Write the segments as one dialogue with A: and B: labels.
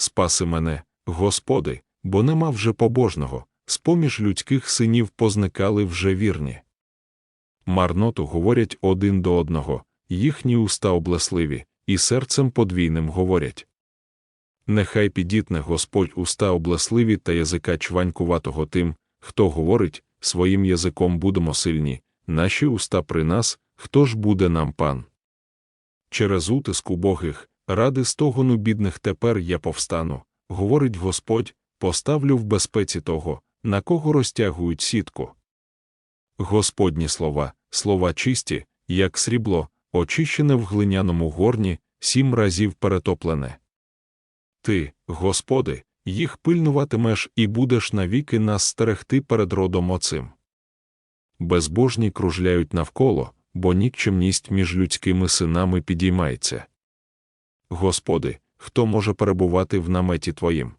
A: спаси мене, Господи, бо нема вже побожного, з-поміж людських синів позникали вже вірні. Марноту говорять один до одного, їхні уста облесливі, і серцем подвійним говорять. Нехай підітне Господь уста облесливі та язика чванькуватого тим, хто говорить, своїм язиком будемо сильні, наші уста при нас, хто ж буде нам пан. Через утиск убогих, ради стогону бідних тепер я повстану, говорить Господь, поставлю в безпеці того, на кого розтягують сітку. Господні слова, слова чисті, як срібло, очищене в глиняному горні, сім разів перетоплене. Ти, Господи, їх пильнуватимеш і будеш навіки нас стерегти перед родом оцим. Безбожні кружляють навколо, бо нікчемність між людськими синами підіймається. Господи, хто може перебувати в наметі Твоїм?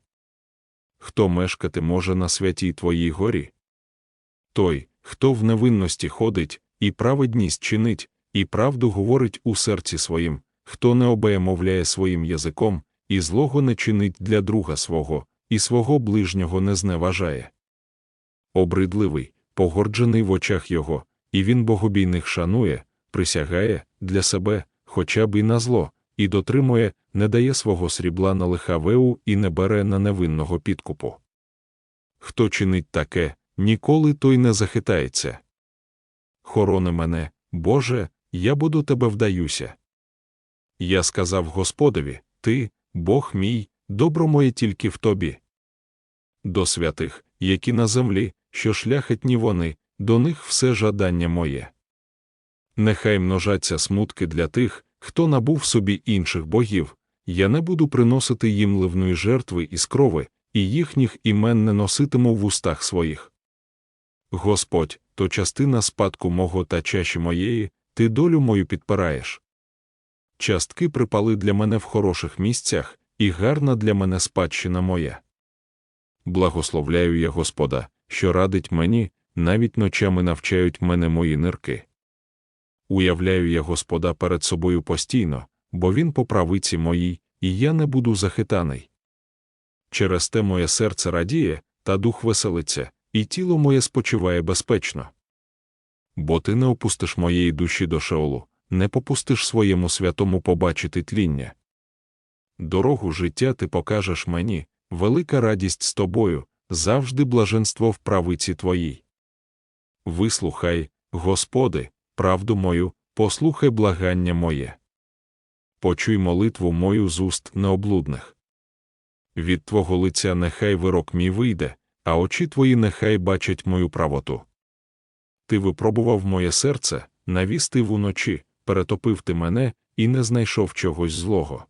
A: Хто мешкати може на святій Твоїй горі? Той, хто в невинності ходить, і праведність чинить, і правду говорить у серці своїм, хто не обеємовляє своїм язиком, і злого не чинить для друга свого, і свого ближнього не зневажає. Обридливий, погорджений в очах його, і він богобійних шанує, присягає для себе, хоча б і на зло, і дотримує, не дає свого срібла на лихавеу і не бере на невинного підкупу. Хто чинить таке, ніколи той не захитається. Хорони мене, Боже, я буду тебе вдаюся. Я сказав Господові, Ти, Бог мій, добро моє тільки в тобі. До святих, які на землі, що шляхетні вони, до них все жадання моє. Нехай множаться смутки для тих, хто набув собі інших богів, я не буду приносити їм ливної жертви із крови, і їхніх імен не носитиму в устах своїх. Господь, то частина спадку мого та чаші моєї, ти долю мою підпираєш. Частки припали для мене в хороших місцях, і гарна для мене спадщина моя. Благословляю я Господа, що радить мені, навіть ночами навчають мене мої нирки. Уявляю я Господа перед собою постійно, бо Він по правиці моїй, і я не буду захитаний. Через те моє серце радіє, та дух веселиться, і тіло моє спочиває безпечно. Бо ти не опустиш моєї душі до шеолу, не попустиш своєму святому побачити тління. Дорогу життя ти покажеш мені, велика радість з тобою, завжди блаженство в правиці твоїй. Вислухай, Господи, правду мою, послухай благання моє. Почуй молитву мою з уст необлудних. Від Твого лиця нехай вирок мій вийде, а очі твої нехай бачать мою правоту. Ти випробував моє серце, навістив уночі, перетопив ти мене і не знайшов чогось злого.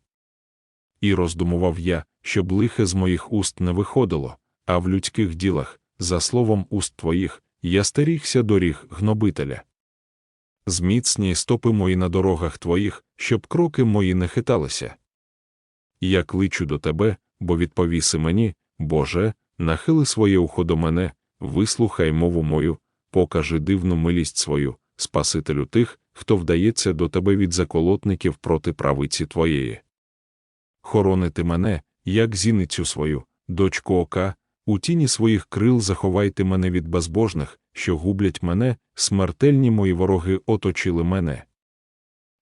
A: І роздумував я, щоб лихе з моїх уст не виходило, а в людських ділах, за словом уст твоїх, я стерігся доріг гнобителя. Зміцні стопи мої на дорогах твоїх, щоб кроки мої не хиталися. Я кличу до тебе, бо відповіси мені, Боже, нахили своє ухо до мене, вислухай мову мою, покажи дивну милість свою, Спасителю тих, хто вдається до тебе від заколотників проти правиці твоєї. Хоронити мене, як зіницю свою, дочку ока, у тіні своїх крил заховайте мене від безбожних, що гублять мене, смертельні мої вороги оточили мене.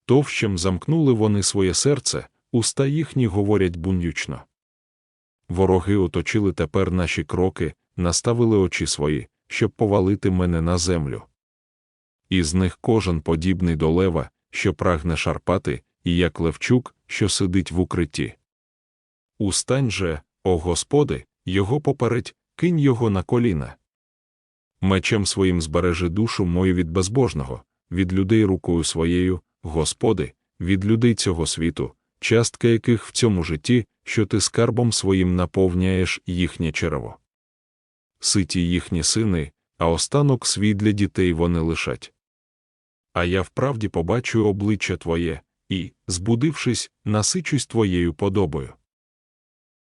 A: Товщем замкнули вони своє серце, уста їхні говорять бунючно. Вороги оточили тепер наші кроки, наставили очі свої, щоб повалити мене на землю. Із них кожен подібний до лева, що прагне шарпати, і як левчук, що сидить в укритті. Устань же, о Господи, його попередь, кинь його на коліна. Мечем своїм збережи душу мою від безбожного, від людей рукою своєю, Господи, від людей цього світу, частка яких в цьому житті, що ти скарбом своїм наповняєш їхнє черево. Ситі їхні сини, а останок свій для дітей вони лишать. А я вправді побачу обличчя Твоє і, збудившись, насичусь Твоєю подобою.